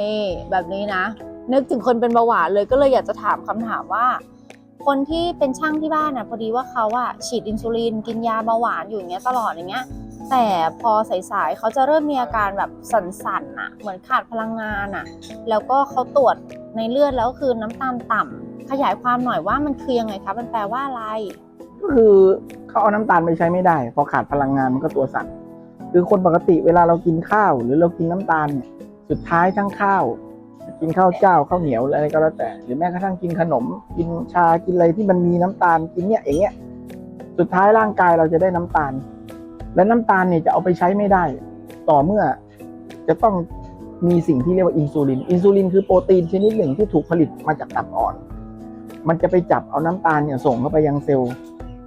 นี่แบบนี้นะ นึกถึงคนเป็นเบาหวานเลยก็เลยอยากจะถามคำถามว่า คนที่เป็นช่างที่บ้านนะพอดีว่าเขาอะฉีดอินซูลินกินยาเบาหวานอยู่อย่างเงี้ยตลอดอย่างเงี้ย แต่พอสายๆเขาจะเริ่มมีอาการแบบสั่นๆอะเหมือนขาดพลังงานอะแล้วก็เขาตรวจในเลือดแล้วคือน้ำตาลต่ำขยายความหน่อยว่ามันคือยังไงคะมันแปลว่าอะไรก็คือเขาเอาน้ำตาลไปใช้ไม่ได้ พอขาดพลังงานมันก็ตัวสั่นคือคนปกติเวลาเรากินข้าว หรือเรากินน้ำตาลเนี่ย สุดท้ายทั้งข้าว กินข้าวเจ้าข้าวเหนียวอะไรก็แล้วแต่ หรือแม้กระทั่งกินขนม กินชากินอะไรที่มันมีน้ำตาลกินเนี่ยอย่างเงี้ยสุดท้ายร่างกายเราจะได้น้ำตาล และน้ำตาลเนี่ยจะเอาไปใช้ไม่ได้ ต่อเมื่อจะต้องมีสิ่งที่เรียกว่าอินซูลิน อินซูลินคือโปรตีนชนิดหนึ่งที่ถูกผลิตมาจากตับอ่อน มันจะไปจับเอาน้ำตาลเนี่ยส่งเข้าไปยังเซลล์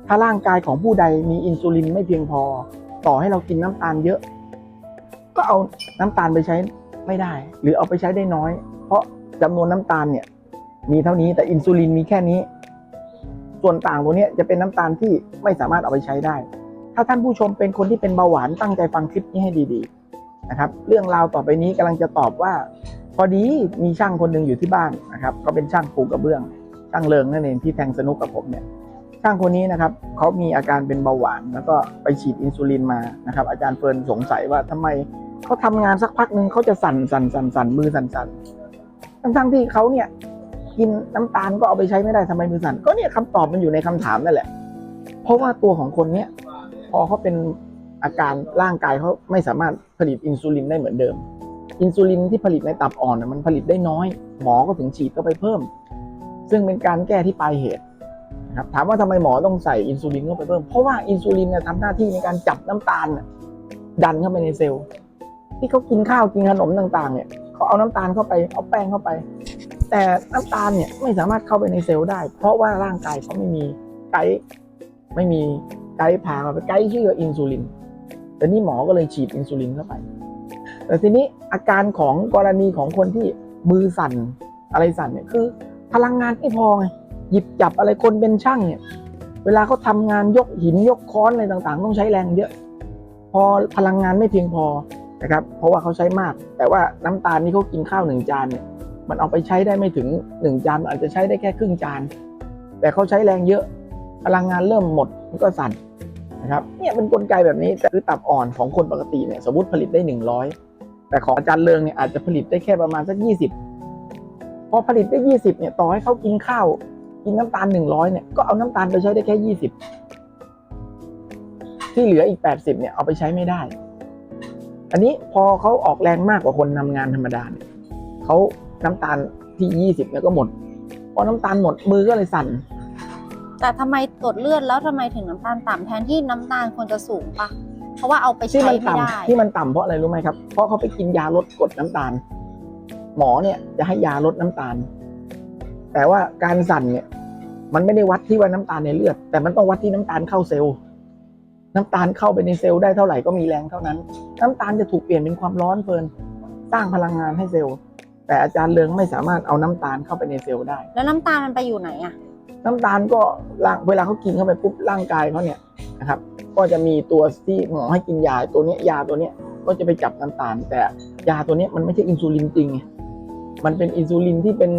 ถ้าร่างกายของผู้ใดมีอินซูลินไม่เพียงพอ ต่อให้เรากินน้ำตาลเยอะ ก็เอาน้ำตาลไปใช้ ไม่ได้ หรือเอาไปใช้ได้น้อย เพราะจำนวนน้ำตาลเนี่ย มีเท่านี้แต่อินซูลินมีแค่นี้ ส่วนต่างตัวเนี้ยจะเป็นน้ำตาลที่ไม่สามารถเอาไปใช้ได้ ถ้าท่านผู้ชมเป็นคนที่เป็นเบาหวานตั้งใจฟังคลิปนี้ให้ดีๆนะครับ เรื่องราวต่อไปนี้กำลังจะตอบว่า พอดีมีช่างคนหนึ่งอยู่ที่บ้านนะครับเขาเป็นช่างปูกระเบื้อง ช่างเลิงนั่นเองที่แทงสนุกกับผมเนี่ยช่างคนนี้นะครับเขามีอาการเป็นเบาหวาน แล้วก็ไปฉีดอินซูลินมานะครับ อาจารย์เฟิร์นสงสัยว่าทำไม เขาทำงานสักพักหนึ่งเขาจะสั่นสั่นสั่นสั่นมือสั่นสั่นทั้งทั้งที่เขาเนี่ย กินน้ำตาลก็เอาไปใช้ไม่ได้ทำไมมือสั่นก็เนี่ยคำตอบมันอยู่ในคำถามนั่นแหละ เพราะว่าตัวของคนเนี้ยพอเขาเป็นอาการร่างกายเขาไม่สามารถผลิตอินซูลินได้เหมือนเดิม อินซูลินที่ผลิตในตับอ่อนมันผลิตได้น้อย หมอก็ถึงฉีดเข้าไปเพิ่ม ซึ่งเป็นการแก้ที่ปลายเหตุนะครับถามว่าทำไมหมอต้องใส่อินซูลินเข้าไปเพิ่ม เพราะว่าอินซูลินเนี่ยทำหน้าที่ในการจับน้ำตาลดันเข้าไปในเซลล์ ที่เขากินข้าวกินขนมต่างๆ เนี่ยเขาเอาน้ำตาลเข้าไปเอาแป้งเข้าไป แต่น้ำตาลเนี่ยไม่สามารถเข้าไปในเซลล์ได้ เพราะว่าร่างกายเขาไม่มีไกด์ไม่มีไกด์พาเขาไปไกด์ชื่ออินซูลินแต่นี่หมอก็เลยฉีดอินซูลินเข้าไป แต่ทีนี้อาการของกรณีของคนที่มือสั่นอะไรสั่นเนี่ยคือ พลังงานไม่พอไงหยิบจับอะไรคนเป็นช่างเนี่ยเวลาเขาทำงานยกหินยกค้อนอะไรต่างๆ ต้องใช้แรงเยอะ พอพลังงานไม่เพียงพอ นะครับ เพราะว่าเขาใช้มาก แต่ว่าน้ำตาลที่เขากินข้าวหนึ่งจานเนี่ย มันเอาไปใช้ได้ไม่ถึงหนึ่งจานอาจจะใช้ได้แค่ครึ่งจาน แต่เขาใช้แรงเยอะ พลังงานเริ่มหมดมันก็สั่นนะครับ เนี่ยเป็นกลไกแบบนี้แต่คือตับอ่อนของคนปกติเนี่ยสมมติผลิตได้หนึ่งร้อยแต่ของอาจารย์เริงเนี่ยอาจจะผลิตได้แค่ประมาณสักยี่สิบพอผลิตได้ยี่สิบเนี่ยต่อให้เขากินข้าว กินน้ำตาลหนึ่งร้อยเนี่ยก็เอาน้ำตาลไปใช้ได้แค่ยี่สิบที่เหลืออีกแปดสิบเนี่ยเอาไปใช้ไม่ได้ อันนี้พอเขาออกแรงมากกว่าคนทำงานธรรมดาเนี่ยเขาน้ำตาลที่ยี่สิบเนี่ยก็หมด พอน้ำตาลหมดมือก็เลยสั่น แต่ทำไมตรวจเลือดแล้วทำไมถึงน้ำตาลต่ำแทนที่น้ำตาลควรจะสูงปะเพราะว่าเอาไปที่ใช้มันไม่ได้ต่ำที่มันต่ำเพราะอะไรรู้ไหมครับ เพราะเขาไปกินยาลดกรดน้ำตาล หมอเนี่ยจะให้ยาลดน้ำตาล แต่ว่าการสั่นเนี่ย มันไม่ได้วัดที่ว่าน้ำตาลในเลือด แต่มันต้องวัดที่น้ำตาลเข้าเซลล์ น้ำตาลเข้าไปในเซลล์ได้เท่าไหร่ก็มีแรงเท่านั้น น้ำตาลจะถูกเปลี่ยนเป็นความร้อนเพลิน สร้างพลังงานให้เซลล์ แต่อาจารย์เลืองไม่สามารถเอาน้ำตาลเข้าไปในเซลล์ได้ แล้วน้ำตาลมันไปอยู่ไหนอะน้ำตาลก็ร่างเวลาเขากินเข้าไปปุ๊บร่างกายเขาเนี่ยนะครับก็จะมีตัวที่หมอให้กินยาตัวเนี้ยยาตัวเนี้ยก็จะไปจับน้ำตาล แต่ยาตัวเนี้ยมันไม่ใช่อินซูลินจริงไงมันเป็นอินซูลินที่เป็น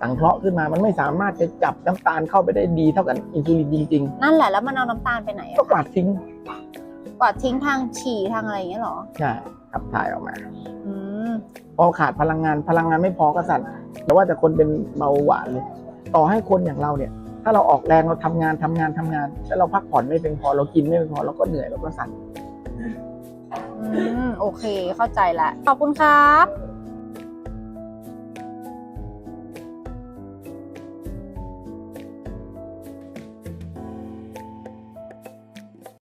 สังเคราะห์ขึ้นมา มันไม่สามารถจะจับน้ำตาลเข้าไปได้ดีเท่ากับอินซูลินจริงนั่นแหละแล้วมันเอาน้ำตาลไปไหนๆอะก็กวาดทิ้งกวาดทิ้งทางฉี่ทางอะไรอย่างเงี้ยเหรอ ใช่ขับถ่ายออกมา อืม พอขาดพลังงานพลังงานไม่พอก็สั่นแต่ว่าแต่คนเป็นเบาหวานเลย ต่อให้คนอย่างเราเนี่ย ถ้าเราออกแรงเราทำงานทำงานทำงานแล้วเราพักผ่อนไม่เพียงพอเรากินไม่เพียงพอเราก็เหนื่อยเราก็สั่น อืม โอเค เข้าใจละ ขอบคุณครับ